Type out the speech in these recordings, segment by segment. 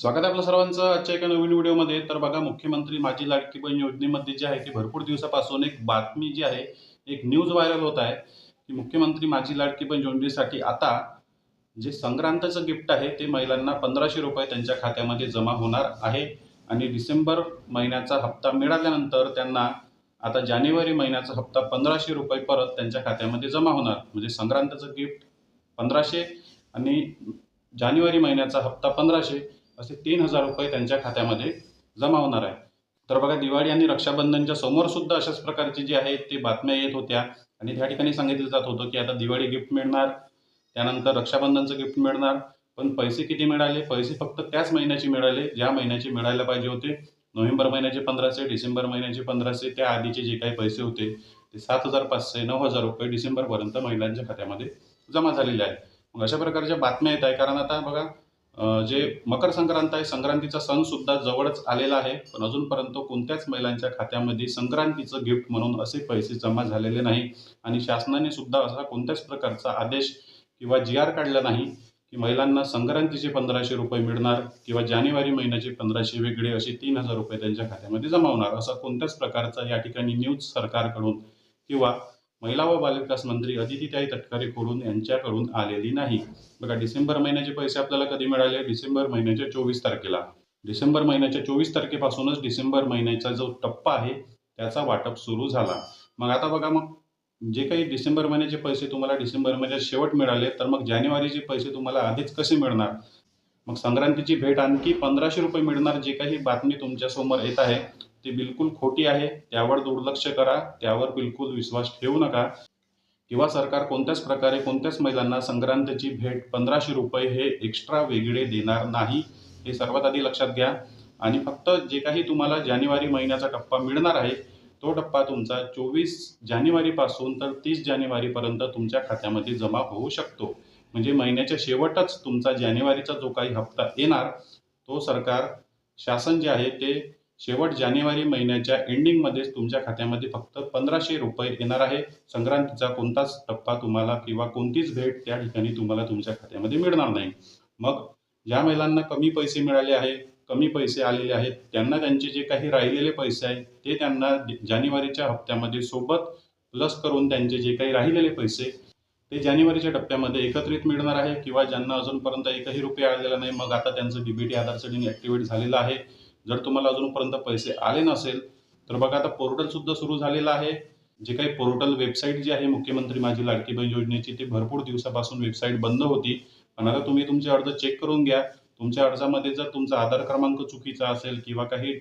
स्वागत आहे आपलं सर्वांचं. आजच्या एका नवीन व्हिडिओमध्ये. तर बघा मुख्यमंत्री माझी लाडकी बहीण योजनेमध्ये जे आहे की भरपूर दिवसापासून एक बातमी जी आहे एक न्यूज व्हायरल होत आहे की मुख्यमंत्री माझी लाडकी बहीण योजनेसाठी आता जे संक्रांतचं गिफ्ट आहे ते महिलांना पंधराशे रुपये त्यांच्या खात्यामध्ये जमा होणार आहे. आणि डिसेंबर महिन्याचा हप्ता मिळाल्यानंतर त्यांना आता जानेवारी महिन्याचा हप्ता पंधराशे रुपये परत त्यांच्या खात्यामध्ये जमा होणार. म्हणजे संक्रांतचं गिफ्ट पंधराशे आणि जानेवारी महिन्याचा हप्ता पंधराशे. असे तीन हजार रुपये त्यांच्या खात्यामध्ये जमा होणार आहे. तर बघा दिवाळी आणि रक्षाबंधनच्या समोर सुद्धा अशाच प्रकारची जी आहे ते बातम्या येत होत्या. आणि त्या ठिकाणी सांगितलं जात होतं की आता दिवाळी गिफ्ट मिळणार त्यानंतर रक्षाबंधनचं गिफ्ट मिळणार. पण पैसे किती मिळाले? पैसे फक्त त्याच महिन्याचे मिळाले ज्या महिन्याचे मिळायला पाहिजे होते. नोव्हेंबर महिन्याचे पंधराशे डिसेंबर महिन्याचे पंधराशे त्या आधीचे जे काही पैसे होते ते सात हजार पाचशे नऊ हजार रुपये डिसेंबरपर्यंत महिलांच्या खात्यामध्ये जमा झालेले आहे मग अशा प्रकारच्या बातम्या येत आहे कारण आता बघा जे मकर संक्रांत आहे संक्रांतीचा सण सुद्धा जवळच आलेला आहे पण अजूनपर्यंत कोणत्याच महिलांच्या खात्यामध्ये संक्रांतीचं गिफ्ट म्हणून असे पैसे जमा झालेले नाही. आणि शासनाने सुद्धा असा कोणत्याच प्रकारचा आदेश किंवा जी आर काढला नाही की महिलांना संक्रांतीचे पंधराशे रुपये मिळणार किंवा जानेवारी महिन्याचे पंधराशे वेगळे असे तीन हजार रुपये त्यांच्या खात्यामध्ये जमा होणार असा कोणत्याच प्रकारचा या ठिकाणी न्यूज सरकारकडून किंवा महिला व बालविकास मंत्री अदितीताई तटकरेकडून यांच्याकडून आलेली नाही. बघा डिसेंबर महिन्याचे पैसे आपल्याला कधी मिळाले? डिसेंबर महिन्याच्या चोवीस तारखेला. डिसेंबर महिन्याच्या चोवीस तारखेपासूनच डिसेंबर महिन्याचा जो टप्पा आहे त्याचा वाटप सुरू झाला. मग आता बघा मग जे काही डिसेंबर महिन्याचे पैसे तुम्हाला डिसेंबर महिन्यात शेवट मिळाले तर मग जानेवारीचे पैसे तुम्हाला आधीच कसे मिळणार? मग संक्रांतीची भेट आणखी पंधराशे रुपये मिळणार जे काही बातमी तुमच्यासमोर येत आहे ती बिलकुल खोटी आहे. त्यावर दुर्लक्ष करा त्यावर बिलकुल विश्वास ठेवू नका. किंवा सरकार कोणत्याच प्रकारे कोणत्याच महिलांना संक्रांतीची भेट पंधराशे रुपये हे एक्स्ट्रा वेगळे देणार नाही हे सर्वात आधी लक्षात घ्या. आणि फक्त जे काही तुम्हाला जानेवारी महिन्याचा टप्पा मिळणार आहे तो टप्पा तुमचा चोवीस जानेवारीपासून तर तीस जानेवारीपर्यंत तुमच्या खात्यामध्ये जमा होऊ शकतो. म्हणजे महिन्याच्या शेवटच तुमचा जानेवारीचा जो काही हप्ता येणार तो सरकार शासन जे आहे ते शेवट जानेवारी महिन्याच्या एंडिंगमध्येच तुमच्या खात्यामध्ये फक्त पंधराशे रुपये येणार आहे. संक्रांतीचा कोणताच टप्पा तुम्हाला किंवा कोणतीच भेट त्या ठिकाणी तुम्हाला तुमच्या खात्यामध्ये मिळणार नाही. मग ज्या महिलांना कमी पैसे मिळाले आहे कमी पैसे आलेले आहेत त्यांना त्यांचे जे काही राहिलेले पैसे आहेत ते त्यांना जानेवारीच्या हप्त्यामध्ये सोबत प्लस करून त्यांचे जे काही राहिलेले पैसे ते जानेवारीच्या टप्प्यामध्ये एकत्रित मिळणार आहे किंवा ज्यांना अजूनपर्यंत एकही रुपये आलेला नाही मग आता त्यांचं डीबीटी आधार सेटिंग ॲक्टिवेट झालेलं आहे. जर तुम्हाला अजूनपर्यंत पैसे आले नसेल तर बघा आता पोर्टलसुद्धा सुरू झालेलं आहे. जे काही पोर्टल वेबसाईट जी आहे मुख्यमंत्री माझी लाडकी बहीण योजनेची ती भरपूर दिवसापासून वेबसाईट बंद होती. पण आता तुम्ही तुमचे अर्ज चेक करून घ्या. तुमच्या अर्जामध्ये जर तुमचा आधार क्रमांक चुकीचा असेल किंवा काही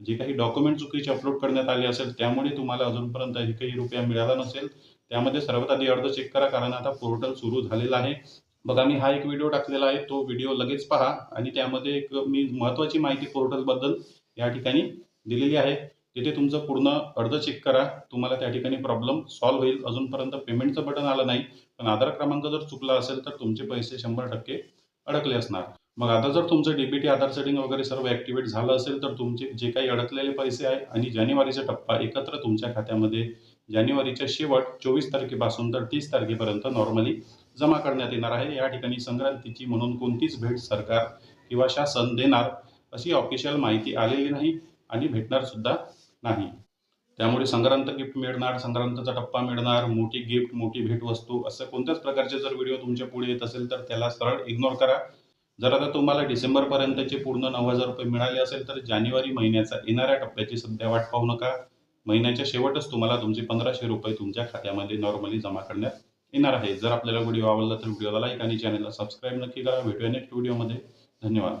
जे काही डॉक्युमेंट चुकीचे अपलोड करण्यात आले असेल त्यामुळे तुम्हाला अजूनपर्यंत एकही रुपया मिळाला नसेल त्यामध्ये सर्वात आधी अर्ज चेक करा कारण आता पोर्टल सुरू झालेला आहे. बघा मी हा एक व्हिडिओ टाकलेला आहे तो व्हिडिओ लगेच पहा. आणि त्यामध्ये एक मी महत्त्वाची माहिती पोर्टलबद्दल या ठिकाणी दिलेली आहे. तिथे तुमचं पूर्ण अर्ज चेक करा. तुम्हाला त्या ठिकाणी प्रॉब्लेम सॉल्व्ह होईल. अजूनपर्यंत पेमेंटचं बटन आलं नाही. पण आधार क्रमांक जर चुकला असेल तर तुमचे पैसे शंभर टक्के अडकले असणार. मग आता जर तुमचं डीबीटी आधार सेटिंग वगैरे सर्व ॲक्टिवेट झालं असेल तर तुमचे जे काही अडकलेले पैसे आहे आणि जानेवारीचा टप्पा एकत्र तुमच्या खात्यामध्ये जानेवारीच्या शेवट चोवीस तारखेपासून तर तीस तारखेपर्यंत नॉर्मली जमा करण्यात येणार आहे. या ठिकाणी संक्रांतीची म्हणून कोणतीच भेट सरकार किंवा शासन देणार अशी ऑफिशियल माहिती आलेली नाही आणि भेटणार सुद्धा नाही. त्यामुळे संक्रांत गिफ्ट मिळणार संक्रांतचा टप्पा मिळणार मोठी गिफ्ट मोठी भेटवस्तू असं कोणत्याच प्रकारचे जर व्हिडिओ तुमच्यापुढे येत असेल तर त्याला सरळ इग्नोर करा. जर आता तुम्हाला डिसेंबरपर्यंतचे पूर्ण नऊ हजार रुपये मिळाले असेल तर जानेवारी महिन्याचा येणाऱ्या टप्प्याची सध्या वाट पाहू नका. महिन्याच्या शेवटच तुम्हाला तुमचे पंधराशे रुपये तुमच्या खात्यामध्ये नॉर्मली जमा करण्यात येणार आहे. जर आपल्याला व्हिडिओ आवडला तर व्हिडिओला लाईक आणि चॅनलला सबस्क्राईब नक्की करा. भेटूया नेक्स्ट व्हिडिओमध्ये धन्यवाद.